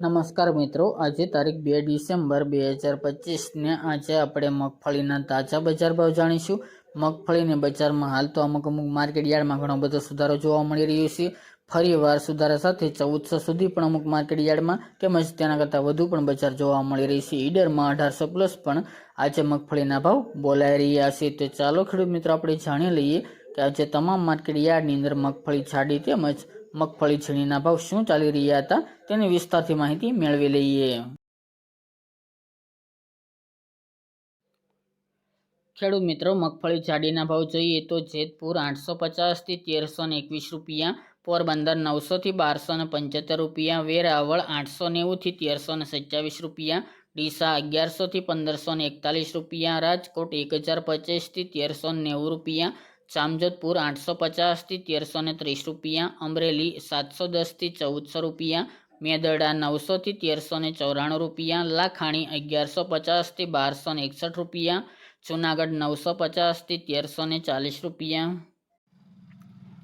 નમસ્કાર મિત્રો, આજે તારીખ બે ડિસેમ્બર બે હજાર પચીસને આજે આપણે મગફળીના તાજા બજાર ભાવ જાણીશું. મગફળીની બજારમાં હાલ તો અમુક અમુક માર્કેટ યાર્ડમાં ઘણો બધો સુધારો જોવા મળી રહ્યો છે. ફરીવાર સુધારા સાથે ચૌદસો સુધી પણ અમુક માર્કેટ યાર્ડમાં તેમજ તેના કરતાં વધુ પણ બજાર જોવા મળી રહી છે. ઈડરમાં અઢારસો પ્લસ પણ આજે મગફળીના ભાવ બોલાઈ રહ્યા છે. તો ચાલો ખેડૂત મિત્રો, આપણે જાણી લઈએ કે આજે તમામ માર્કેટ યાર્ડની અંદર મગફળી જાડી તેમજ મગફળી છીણીના ભાવ શું ચાલી રહ્યા હતા તેની વિસ્તારથી માહિતી મેળવી લઈએ. ખેડૂત મિત્રો, મગફળી જાડીના ભાવ જોઈએ તો જેતપુર આઠસો પચાસથી તેરસો ને એકવીસ રૂપિયા, પોરબંદર નવસોથી બારસો ને પંચોતેર રૂપિયા, વેરાવળ આઠસો નેવુંથી તેરસો ને સત્યાવીસ રૂપિયા, ડીસા અગિયારસોથી પંદરસો ને એકતાલીસ રૂપિયા, રાજકોટ એક હજાર પચીસથી તેરસો નેવું રૂપિયા જામજોધપુર આઠસો પચાસથી તેરસો ને ત્રીસ રૂપિયા, અમરેલી સાતસો દસથી ચૌદસો રૂપિયા, મેદરડા નવસોથી તેરસો ને ચોરાણું રૂપિયા, લાખાણી અગિયારસો પચાસથી બારસો ને એકસઠ રૂપિયા, જુનાગઢ નવસો પચાસથી તેરસો ને ચાલીસ રૂપિયા.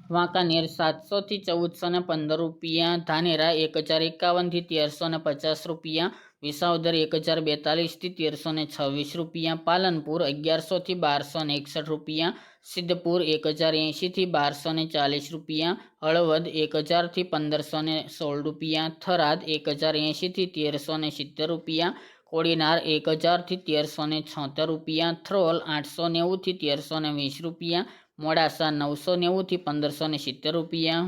વાંકાનેર સાતસોથી ચૌદસો ને પંદર રૂપિયા, ધાનેરા એક હજાર એકાવનથી તેરસો ને પચાસ રૂપિયા, વિસાવદર એક હજાર બેતાલીસથી તેરસો ને છવ્વીસ રૂપિયા, પાલનપુર અગિયારસોથી બારસો ને એકસઠ રૂપિયા, સિદ્ધપુર એક હજાર એંશીથી બારસો ને ચાલીસ રૂપિયા, હળવદ એક હજારથી પંદરસો ને સોળ રૂપિયા, થરાદ એક હજાર એંશીથી તેરસો ને સિત્તેર રૂપિયા, કોડીનાર એક હજારથી તેરસો ને છોતેર રૂપિયા, થ્રોલ આઠસો નેવુંથી તેરસો ને વીસ રૂપિયા મોડાસા નવસો નેવુંથી પંદરસો ને સિત્તેર રૂપિયા.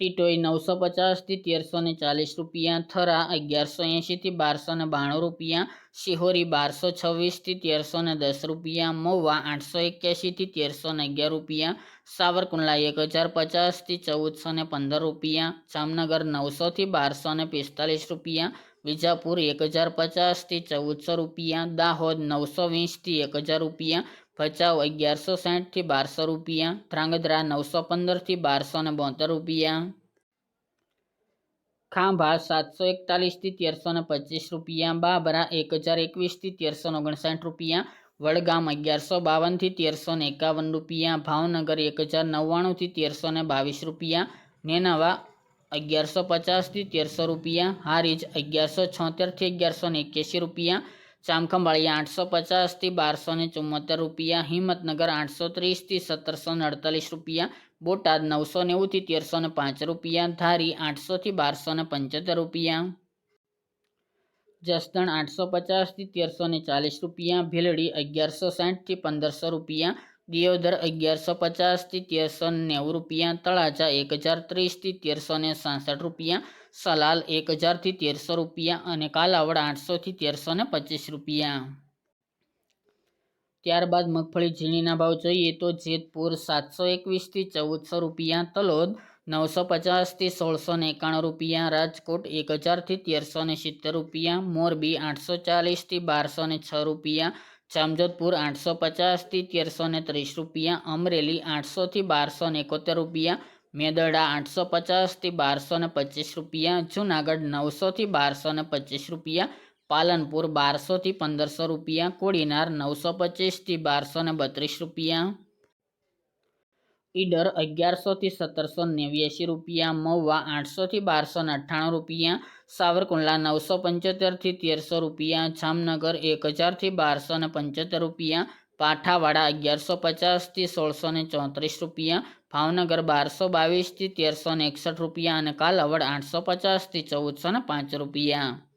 ટીટોઈ નવસો પચાસથી તેરસો ને ચાલીસ રૂપિયા. થરા અગિયારસો એંશીથી બારસો ને બાણું રૂપિયા. શિહોરી બારસો છવ્વીસથી તેરસો ને દસ રૂપિયા. મહુવા આઠસો એક્યાસીથી તેરસો ને અગિયાર રૂપિયા. સાવરકુંડલા એક હજાર પચાસથી ચૌદસો ને પંદર રૂપિયા. જામનગર નવસોથી બારસો ને પિસ્તાલીસ રૂપિયા. વિજાપુર એક હજાર પચાસથી ચૌદસો રૂપિયા. દાહોદ નવસો વીસથી એક હજાર રૂપિયા. ભચાઉ અગિયારસો સાઠથી બારસો રૂપિયા, ધ્રાંગધ્રા નવસો પંદરથી બારસો ને બોતેર રૂપિયા. ખાંભા સાતસો એકતાલીસથી તેરસો ને પચીસ રૂપિયા, બાબરા એક હજાર એકવીસથી તેરસો ઓગણસાઠ રૂપિયા, વડગામ અગિયારસો બાવનથી તેરસો ને એકાવન રૂપિયા, ભાવનગર એક હજાર નવ્વાણુંથી તેરસો ને બાવીસ રૂપિયા, નેનાવા અગિયારસો પચાસથી તેરસો રૂપિયા, હારીજ અગિયારસો છોતેરથી અગિયારસો ને એક્યાસી રૂપિયા ચામખંભાળિયા આઠસો પચાસથી બારસો ને ચુમ્મોતેર રૂપિયા, હિંમતનગર આઠસો ત્રીસથી સત્તરસો ને અડતાલીસ રૂપિયા, બોટાદ નવસો નેવુંથી તેરસો ને પાંચ રૂપિયા, ધારી આઠસોથી બારસો ને પંચોતેર રૂપિયા. જસદણ આઠસો પચાસથી તેરસો ને ચાલીસ રૂપિયા, ભીલડી અગિયારસો સાઠથી પંદરસો રૂપિયા દિયોદર અગિયારસો પચાસથી તેરસો નેવું રૂપિયા, તળાજા એક હજાર ત્રીસથી તેરસો ને સાસઠ રૂપિયા, સલાલ એક હજારથી તેરસો રૂપિયા અને કાલાવડ આઠસોથી તેરસો ને પચીસ રૂપિયા. ત્યારબાદ મગફળી ઝીણીના ભાવ જોઈએ તો જેતપુર સાતસો એકવીસથી ચૌદસો રૂપિયા, તલોદ નવસો પચાસથી સોળસો ને એકાણું રૂપિયા, રાજકોટ એક હજારથી તેરસો ને સિત્તેર રૂપિયા, મોરબી આઠસો ચાલીસથી બારસો ને છ રૂપિયા જામજોધપુર આઠસો પચાસથી તેરસો ને ત્રીસ રૂપિયા, અમરેલી આઠસોથી બારસો ને એકોતેર રૂપિયા, મેદડા આઠસો પચાસથી બારસો ને પચીસ રૂપિયા, જુનાગઢ નવસોથી બારસો ને પચીસ રૂપિયા, પાલનપુર બારસોથી પંદરસો રૂપિયા, કોડીનાર નવસો પચીસથી બારસો ને બત્રીસ રૂપિયા. ઈડર અગિયારસોથી સત્તરસો નેવ્યાસી રૂપિયા, મહુવા આઠસોથી બારસો અઠ્ઠાણું રૂપિયા, સાવરકુંડલા નવસો પંચોતેરથી તેરસો રૂપિયા, જામનગર એક હજારથી બારસો ને પંચોતેર રૂપિયા, પાઠાવાડા અગિયારસો પચાસથી સોળસો ને ચોત્રીસ રૂપિયા, ભાવનગર બારસો બાવીસથી તેરસો એકસઠ રૂપિયા અને કાલાવડ આઠસો પચાસથી ચૌદસો ને પાંચ રૂપિયા.